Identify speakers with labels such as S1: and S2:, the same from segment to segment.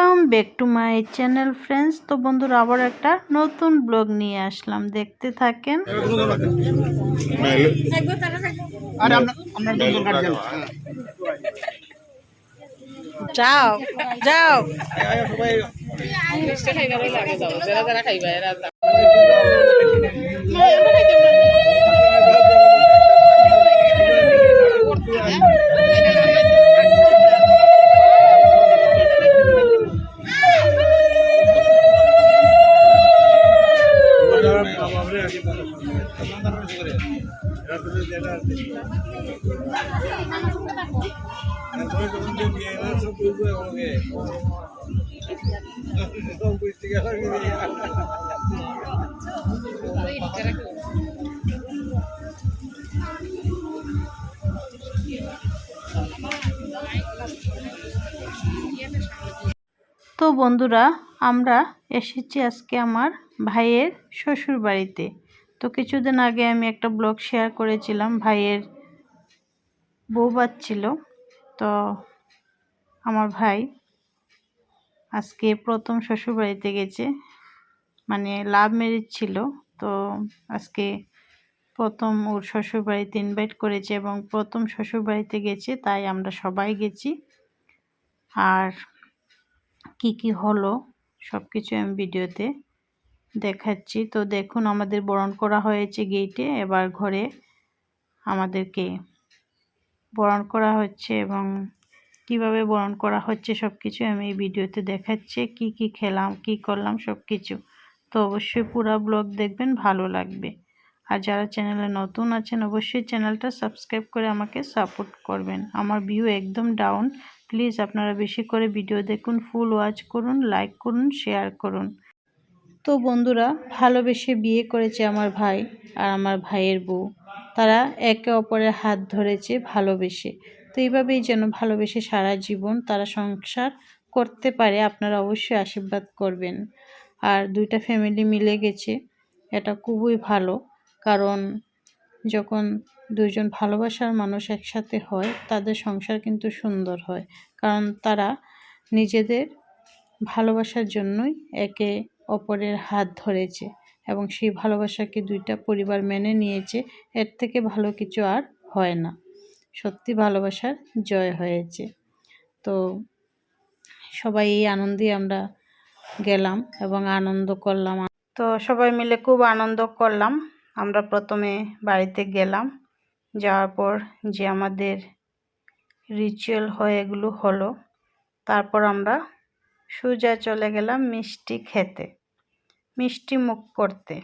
S1: Welcome back to my channel friends তো বন্ধুরা আবার একটা নতুন ব্লগ নিয়ে আসলাম। দেখতে থাকেন। যাও যাও। তো বন্ধুরা আমরা এসেছি আজকে আমার ভাইয়ের শ্বশুর বাড়িতে তো কিছুদিন আগে আমি একটা ব্লগ শেয়ার করেছিলাম, ভাইয়ের বউ বাচ্ছিল। তো আমার ভাই আজকে প্রথম শ্বশুরবাড়িতে গেছে মানে লাভ ম্যারেজ ছিল। তো আজকে প্রথম ওর শ্বশুরবাড়িতে ইনভাইট করেছে এবং প্রথম শ্বশুরবাড়িতে গেছে, তাই আমরা সবাই গেছি। আর কি কি হলো সব কিছু আমি ভিডিওতে দেখাচ্ছি। তো দেখুন, আমাদের বরণ করা হয়েছে গেটে এবার ঘরে আমাদেরকে বরণ করা হচ্ছে এবং কীভাবে বরণ করা হচ্ছে সব কিছু আমি এই ভিডিওতে দেখাচ্ছি। কি কি খেলাম, কি করলাম সব কিছু তো অবশ্যই পুরো ব্লগ দেখবেন, ভালো লাগবে। আর যারা চ্যানেলে নতুন আছেন, অবশ্যই চ্যানেলটা সাবস্ক্রাইব করে আমাকে সাপোর্ট করবেন। আমার ভিউ একদম ডাউন প্লিজ আপনারা বেশি করে ভিডিও দেখুন ফুল ওয়াচ করুন লাইক করুন শেয়ার করুন। তো বন্ধুরা ভালোবেসে বিয়ে করেছে আমার ভাই আর আমার ভাইয়ের বউ। তারা একে অপরের হাত ধরেছে ভালোবেসে। তো এইভাবেই যেন ভালোবেসে সারা জীবন তারা সংসার করতে পারে আপনারা অবশ্যই আশীর্বাদ করবেন। আর দুইটা ফ্যামিলি মিলে গেছে, এটা খুবই ভালো। কারণ যখন দুজন ভালোবাসার মানুষ একসাথে হয়, তাদের সংসার কিন্তু সুন্দর হয়। কারণ তারা নিজেদের ভালোবাসার জন্যই একে অপরের হাত ধরেছে এবং সেই ভালোবাসাকে দুইটা পরিবার মেনে নিয়েছে, এর থেকে ভালো কিছু আর হয় না। সত্যি ভালোবাসার জয় হয়েছে। তো সবাই এই আনন্দে আমরা গেলাম এবং আনন্দ করলাম। তো সবাই মিলে খুব আনন্দ করলাম। আমরা প্রথমে বাড়িতে গেলাম। যাওয়ার পর যে আমাদের রিচুয়াল হয় এগুলো হলো, তারপর আমরা সোজা চলে গেলাম মিষ্টি খেতে, মিষ্টি মুখ করতে।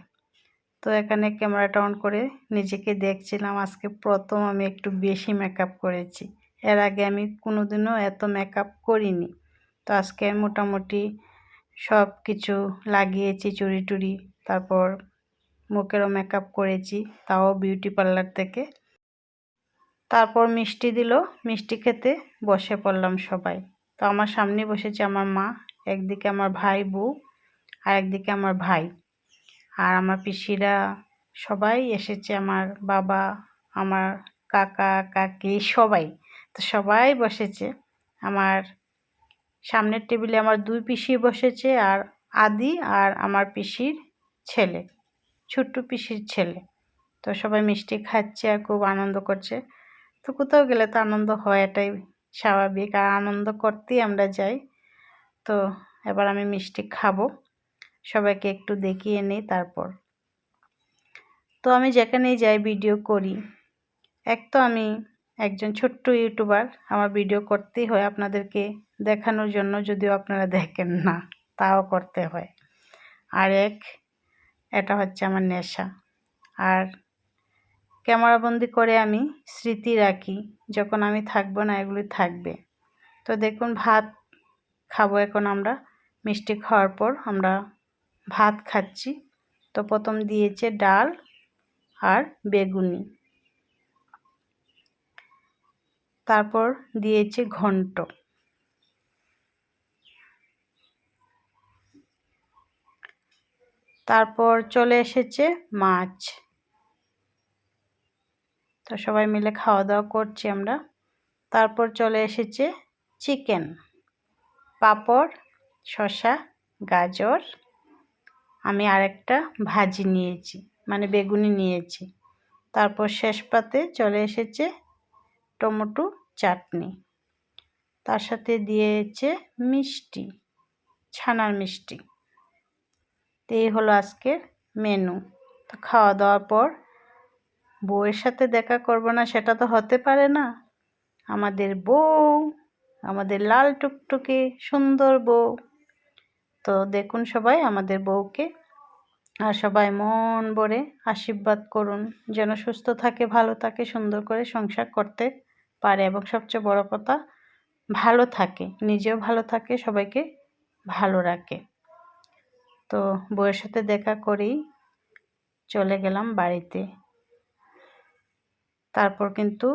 S1: তো এখানে ক্যামেরাটা অন করে নিজেকে দেখছিলাম, আজকে প্রথম আমি একটু বেশি মেকআপ করেছি। এর আগে আমি কোনোদিনও এত মেকআপ করিনি। তো আজকে মোটামুটি সব কিছু লাগিয়েছি, চুরি টুরি, তারপর মুখেরও মেকআপ করেছি, তাও বিউটি পার্লার থেকে। তারপর মিষ্টি দিল, মিষ্টি খেতে বসে পড়লাম সবাই। তো আমার সামনে বসেছে আমার মা, একদিকে আমার ভাই বউ, আর একদিকে আমার ভাই। আর আমার পিসিরা সবাই এসেছে, আমার বাবা, আমার কাকা, কাকি সবাই। তো সবাই বসেছে। আমার সামনের টেবিলে আমার দুই পিসি বসেছে, আর আদি আর আমার পিসির ছেলে, ছোট্ট পিসির ছেলে। তো সবাই মিষ্টি খাচ্ছে আর খুব আনন্দ করছে। তো কোথাও গেলে তো আনন্দ হয়, এটাই স্বাভাবিক আর আনন্দ করতেই আমরা যাই। তো এবার আমি মিষ্টি খাব। সবাইকে একটু দেখিয়ে নিই তারপর। তো আমি যেখানেই যাই ভিডিও করি। এক তো আমি একজন ছোট্ট ইউটিউবার, আমার ভিডিও করতেই হয় আপনাদেরকে দেখানোর জন্য, যদিও আপনারা দেখেন না, তাও করতে হয়। আর এক, এটা হচ্ছে আমার নেশা। আর ক্যামেরাবন্দি করে আমি স্মৃতি রাখি, যখন আমি থাকব না এগুলি থাকবে। তো দেখুন, ভাত খাব এখন আমরা। মিষ্টি খাওয়ার পর আমরা ভাত খাচ্ছি। তো প্রথম দিয়েছে ডাল আর বেগুনি। তারপর দিয়েছে ঘন্ট। তারপর চলে এসেছে মাছ। তো সবাই মিলে খাওয়া দাওয়া করছি আমরা। তারপর চলে এসেছে চিকেন, পাপড়, শসা, গাজর। আমি আরেকটা ভাজি নিয়েছি মানে বেগুনি নিয়েছি। তারপর শেষ পাতে চলে এসেছে টমেটো চাটনি। তার সাথে দিয়েছে মিষ্টি, ছানার মিষ্টি। তো এই হলো আজকের মেনু তো খাওয়া দাওয়ার পর বউয়ের সাথে দেখা করব না, সেটা তো হতে পারে না। আমাদের বউ, আমাদের লাল টুকটুকে সুন্দর বউ। তো দেখুন সবাই আমাদের বউকে, আর সবাই মন ভরে আশীর্বাদ করুন, যেন সুস্থ থাকে, ভালো থাকে, সুন্দর করে সংসার করতে পারে। এবং সবচেয়ে বড় কথা, ভালো থাকে, নিজেও ভালো থাকে, সবাইকে ভালো রাখে। তো বউয়ের সাথে দেখা করেই চলে গেলাম বাড়িতে। তারপর কিন্তু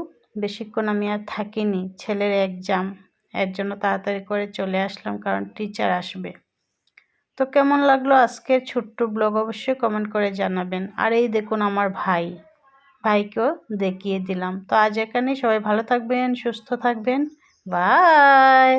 S1: বেশিক্ষণ আমি আর থাকিনি। ছেলের এক্সাম এর জন্য তাড়াতাড়ি করে চলে আসলাম কারণ টিচার আসবে। তো কেমন লাগল আজকের ছোট্ট ব্লগ অবশ্যই কমেন্ট করে জানাবেন। আর এই দেখুন আমার ভাই, ভাইকেও দেখিয়ে দিলাম। তো আজ এখানেই সবাই ভালো থাকবেন, সুস্থ থাকবেন। বাই